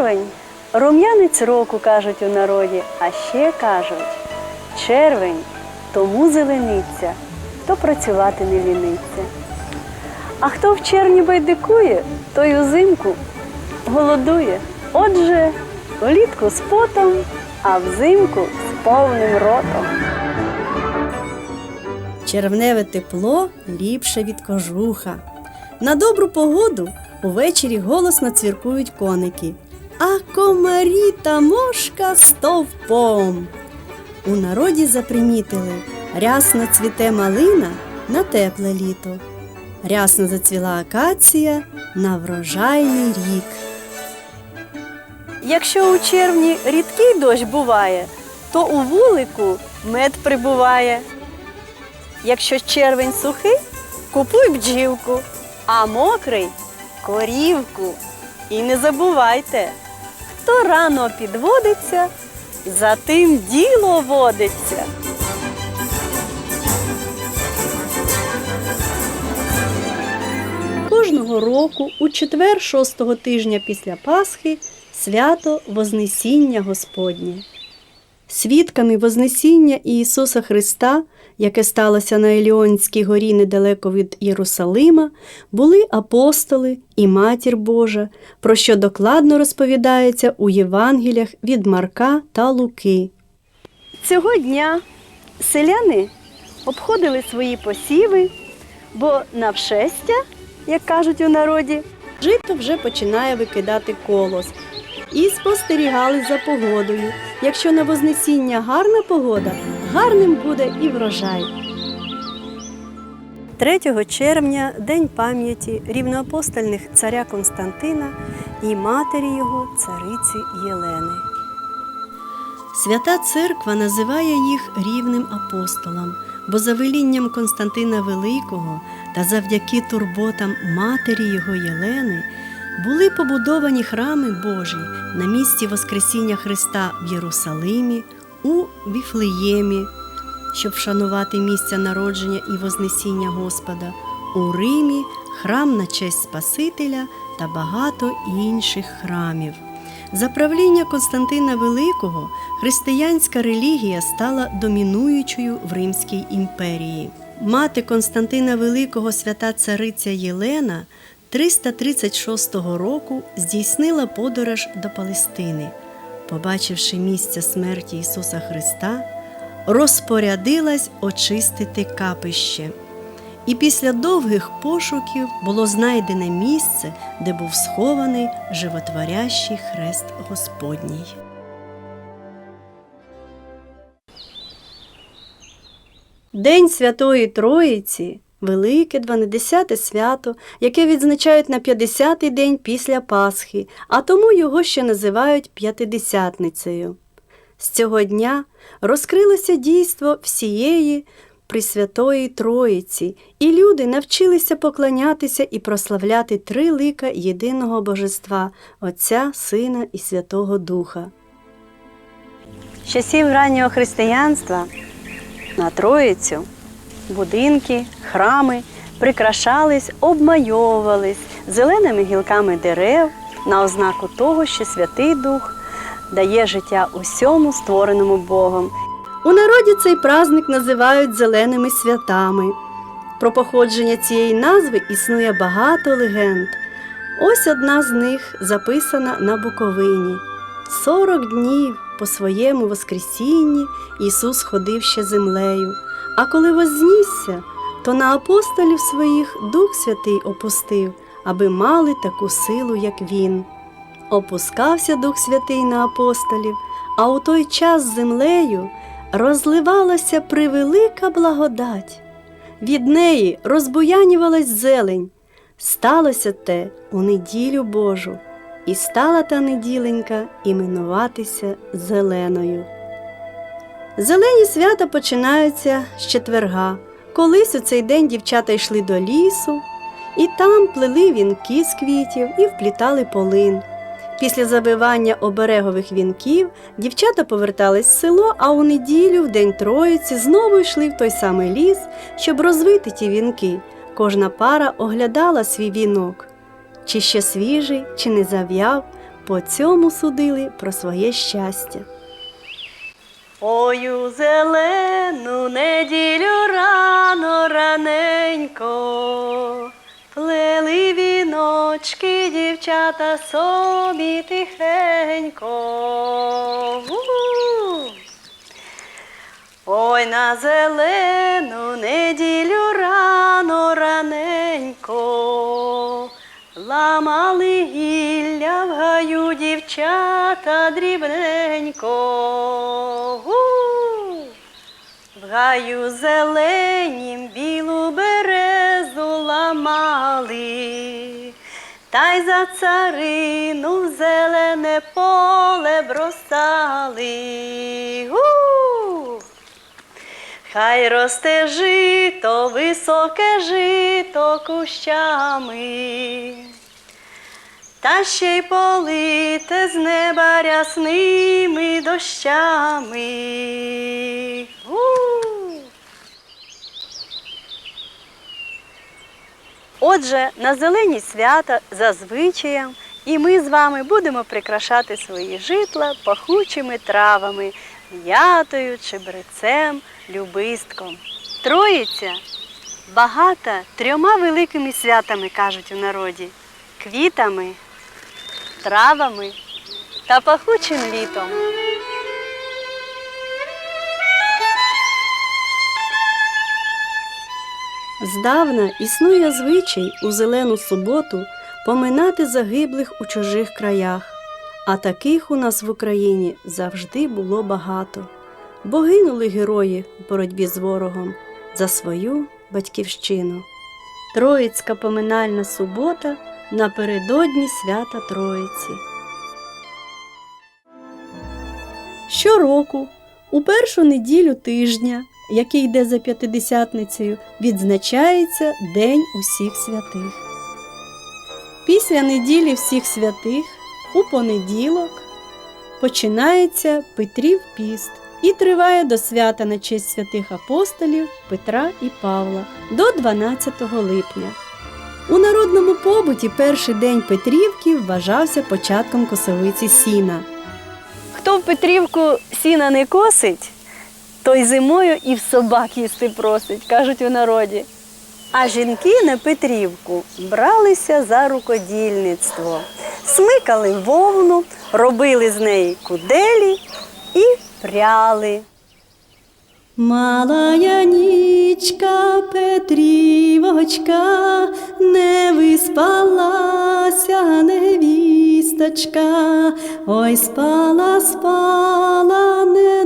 Червень рум'янець року кажуть у народі, а ще кажуть червень тому зелениться, хто працювати не ліниться. А хто в червні байдикує, той узимку голодує. Отже, влітку з потом, а взимку з повним ротом. Червневе тепло ліпше від кожуха. На добру погоду увечері голосно цвіркують коники, а комарі та мошка стовпом. У народі запримітили рясно цвіте малина на тепле літо, рясно зацвіла акація на врожайний рік. Якщо у червні рідкий дощ буває, то у вулику мед прибуває. Якщо червень сухий, купуй бджілку, а мокрий корівку. І не забувайте, хто рано підводиться, за тим діло водиться. Кожного року у четвер шостого тижня після Пасхи свято Вознесіння Господнє. Свідками Вознесіння Ісуса Христа, яке сталося на Еліонській горі недалеко від Єрусалима, були апостоли і Матір Божа, про що докладно розповідається у Євангеліях від Марка та Луки. Цього дня селяни обходили свої посіви, бо на вшестя, як кажуть у народі, Жито вже починає викидати колос. І спостерігали за погодою. Якщо на Вознесіння гарна погода, гарним буде і врожай. 3 червня День пам'яті рівноапостольних царя Константина і матері його цариці Єлени. Свята церква називає їх рівним апостолам, бо за велінням Константина Великого та завдяки турботам матері його Єлени були побудовані храми Божі на місці Воскресіння Христа в Єрусалимі, у Віфлеємі, щоб вшанувати місця народження і Вознесіння Господа, у Римі храм на честь Спасителя та багато інших храмів. За правління Константина Великого християнська релігія стала домінуючою в Римській імперії. Мати Константина Великого свята цариця Єлена 336 року здійснила подорож до Палестини. Побачивши місце смерті Ісуса Христа, розпорядилась очистити капище. І після довгих пошуків було знайдене місце, де був схований животворящий хрест Господній. День Святої Троїці велике дванадесяте свято, яке відзначають на 50-й день після Пасхи, а тому його ще називають П'ятидесятницею. З цього дня розкрилося дійство всієї Пресвятої Троїці, і люди навчилися поклонятися і прославляти три лика єдиного Божества Отця, Сина і Святого Духа. З часів раннього християнства на Троїцю будинки, храми прикрашались, обмайовувались зеленими гілками дерев на ознаку того, що Святий Дух дає життя усьому створеному Богом. У народі цей праздник називають зеленими святами. Про походження цієї назви існує багато легенд. Ось одна з них записана на Буковині. Сорок днів по своєму Воскресінні Ісус ходив ще землею, а коли вознісся, то на апостолів своїх Дух Святий опустив, аби мали таку силу, як Він. Опускався Дух Святий на апостолів, а у той час землею розливалася превелика благодать. Від неї розбуянювалась зелень. Сталося те у неділю Божу, і стала та неділенька іменуватися зеленою. Зелені свята починаються з четверга. Колись у цей день дівчата йшли до лісу, і там плели вінки з квітів і вплітали полин. Після забивання оберегових вінків дівчата повертались в село, а у неділю, в день Троїці, знову йшли в той самий ліс, щоб розвити ті вінки. Кожна пара оглядала свій вінок, чи ще свіжий, чи не зав'яв, по цьому судили про своє щастя. У зелену неділю раненько, плели віночки дівчата собі тихенько. У! Ой, на зелену неділю рано раненько, ламали гілля в гаю дівчата дрібненько. У! В гаю зеленім білу та й за царину в зелене поле бросали. У! Хай росте жито, високе жито кущами, та ще й полите з неба рясними дощами. У! Отже, на зелені свята за звичаєм і ми з вами будемо прикрашати свої житла пахучими травами, м'ятою, чебрецем, любистком. Троїця багата трьома великими святами, кажуть у народі квітами, травами та пахучим літом. Здавна існує звичай у зелену суботу поминати загиблих у чужих краях, а таких у нас в Україні завжди було багато, бо гинули герої в боротьбі з ворогом за свою батьківщину. Троїцька поминальна субота напередодні свята Троїці. Щороку, у першу неділю тижня, який йде за п'ятидесятницею, відзначається День усіх святих. Після неділі всіх святих у понеділок починається Петрів піст і триває до свята на честь святих апостолів Петра і Павла до 12 липня. У народному побуті перший день Петрівки вважався початком косовиці сіна. Хто в Петрівку сіна не косить, той зимою і в собак їсти просить, кажуть у народі. А жінки на Петрівку бралися за рукодільництво, смикали вовну, робили з неї куделі і пряли. Малая нічка Петрівочка, не виспалася невісточка, ой спала, спала, не